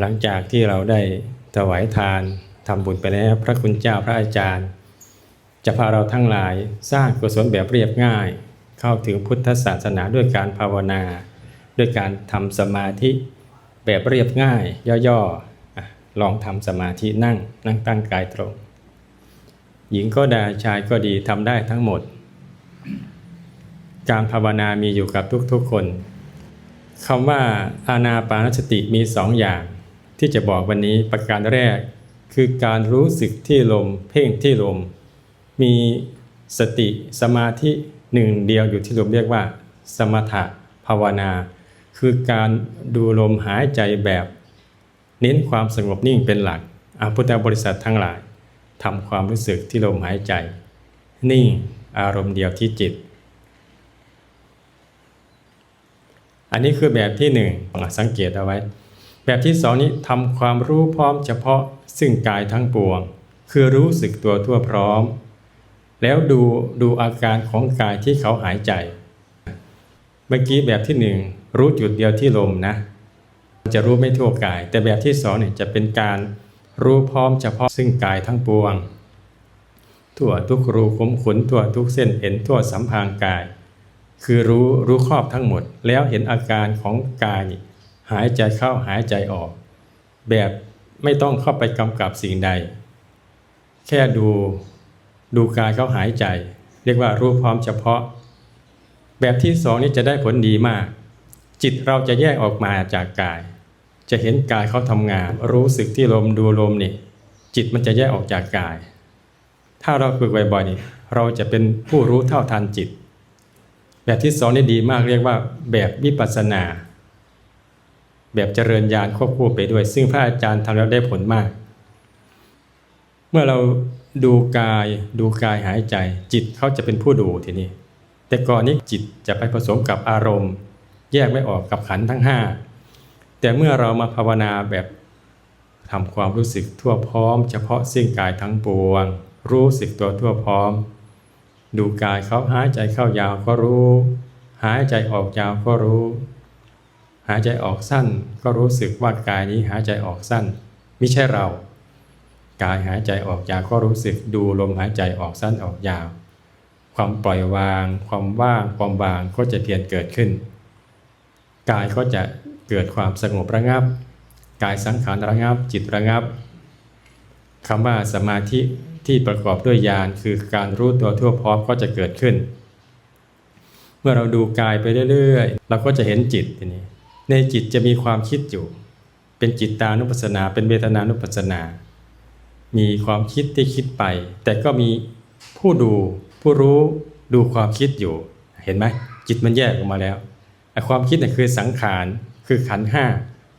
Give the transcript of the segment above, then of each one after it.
หลังจากที่เราได้ถวายทานทำบุญไปแล้ว พระคุณเจ้าพระอาจารย์ จะพาเราทั้งหลายสร้างกุศลแบบเรียบง่าย เข้าถึงพุทธศาสนาด้วยการภาวนา ด้วยการทำสมาธิแบบเรียบง่าย ย่อๆอลองทำสมาธินั่งนั่งตั้งกายตรง หญิงก็ได้ชายก็ดีทำได้ทั้งหมด การภาวนามีอยู่กับทุกๆคนคำว่าอานาปานสติมีสองอย่าง ที่จะบอกวันนี้ประการแรก คือการรู้สึกที่ลม เพ่งที่ลม มีสติสมาธิหนึ่งเดียวอยู่ที่ลมเรียกว่า สมถะภาวนา คือการดูลมหายใจแบบ เน้นความสงบนิ่งเป็นหลักอาพุทธบริษัททั้งหลายทำความรู้สึกที่ลมหายใจ นิ่งอารมณ์เดียวที่จิต อันนี้คือแบบที่หนึ่งสังเกตเอาไว้ แบบที่สองนี้ทำความรู้พร้อมเฉพาะซึ่งกายทั้งปวง คือรู้สึกตัวทั่วพร้อม แล้วดูดูอาการของกายที่เขาหายใจ เมื่อกี้แบบที่หนึ่งรู้จุดเดียวที่ลมนะ จะรู้ไม่ทั่วกาย แต่แบบที่สองเนี่ยจะเป็นการรู้พร้อมเฉพาะซึ่งกายทั้งปวง ทั่วทุกรูขุมขนทั่วทุกเส้นเอ็นทั่วสัมพางกาย คือรู้รู้ครอบทั้งหมด แล้วเห็นอาการของกายนี่ หายใจเข้าหายใจออก แบบไม่ต้องเข้าไปกำกับสิ่งใด แค่ดูดูกายเขาหายใจ เรียกว่ารู้พร้อมเฉพาะ แบบที่สองนี้จะได้ผลดีมาก จิตเราจะแยกออกมาจากกาย จะเห็นกายเขาทำงาน รู้สึกที่ลมดูลมนี่จิตมันจะแยกออกจากกาย ถ้าเราฝึกบ่อยๆนี่เราจะเป็นผู้รู้เท่าทันจิต แบบที่สองนี่ดีมากเรียกว่าแบบวิปัสสนา แบบเจริญญาณควบคู่ไปด้วย ซึ่งพระอาจารย์ทำแล้วได้ผลมาก เมื่อเราดูกายดูกายหายใจ จิตเขาจะเป็นผู้ดูทีนี้ แต่ก่อนนี้จิตจะไปผสมกับอารมณ์ แยกไม่ออกกับขันทั้งห้าแต่เมื่อเรามาภาวนาแบบทำความรู้สึกทั่วพร้อม เฉพาะสิ่งกายทั้งปวง รู้สึกตัวทั่วพร้อม ดูกายเขาหายใจเข้ายาวก็รู้ หายใจออกยาวก็รู้ หายใจออกสั้นก็รู้สึกว่ากายนี้หายใจออกสั้น ไม่ใช่เรา กายหายใจออกยาวก็รู้สึกดูลมหายใจออกสั้นออกยาว ความปล่อยวาง ความว่างความวางก็จะเพียรเกิดขึ้น กายก็จะเกิดความสงบระงับ กายสังขารระงับจิตระงับคำว่าสมาธิที่ประกอบด้วยญาณคือการรู้ตัวทั่วพร้อมก็จะเกิดขึ้น เมื่อเราดูกายไปเรื่อยๆ เราก็จะเห็นจิตทีนี้ ในจิตจะมีความคิดอยู่ เป็นจิตตานุปัสสนา เป็นเวทนานุปัสสนา มีความคิดที่คิดไป แต่ก็มีผู้ดูผู้รู้ดูความคิดอยู่ เห็นไหมจิตมันแยกออกมาแล้วไอ้ความคิดเนี่ยคือสังขารคือขันห้า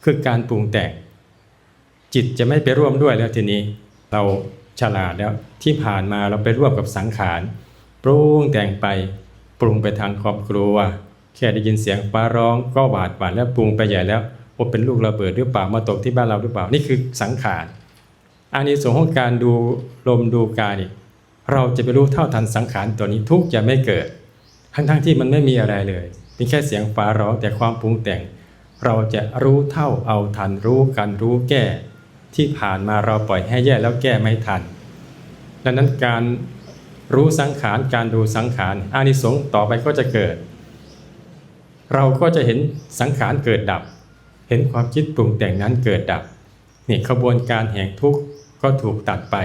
คือการปรุงแต่ง จิตจะไม่ไปร่วมด้วยแล้วทีนี้ เราฉลาดแล้วที่ผ่านมาเราไปร่วมกับสังขารปรุงแต่งไปปรุงไปทางครอบครัว แค่ได้ยินเสียงฟ้าร้องก็หวาดหวั่นแล้วปรุงไปใหญ่แล้วว่าเป็นลูกระเบิดหรือเปล่ามาตกที่บ้านเราหรือเปล่านี่คือสังขารอันนี้ส่วนของการดูลมดูกายนี่เราจะไปรู้เท่าทันสังขารตัวนี้ทุกจะไม่เกิด ทั้งๆทที่มันไม่มีอะไรเลยเป็นแค่เสียงฟ้าร้องแต่ความปรุงแต่ง เราจะรู้เท่าเอาทันรู้กันรู้แก้ ที่ผ่านมาเราปล่อยให้แย่แล้วแก้ไม่ทัน ดังนั้นการรู้สังขารการดูสังขารอานิสงส์ต่อไปก็จะเกิด เราก็จะเห็นสังขารเกิดดับ เห็นความคิดปรุงแต่งนั้นเกิดดับนี่ขบวนการแห่งทุกข์ก็ถูกตัดไป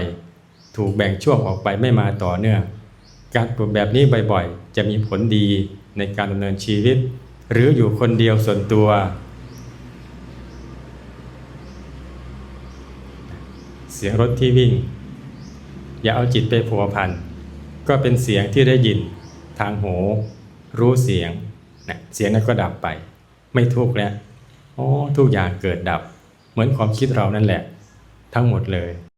ถูกแบ่งช่วงออกไปไม่มาต่อเนื่อง การปลูกแบบนี้บ่อยๆ จะมีผลดีในการดำเนินชีวิต หรืออยู่คนเดียวส่วนตัว เสียงรถที่วิ่ง อย่าเอาจิตไปผัวพัน ก็เป็นเสียงที่ได้ยิน ทางหู รู้เสียง นะเสียงนั้นก็ดับไป ไม่ทุกข์แล้วอ๋อทุกอย่างเกิดดับ เหมือนความคิดเรานั่นแหละ ทั้งหมดเลย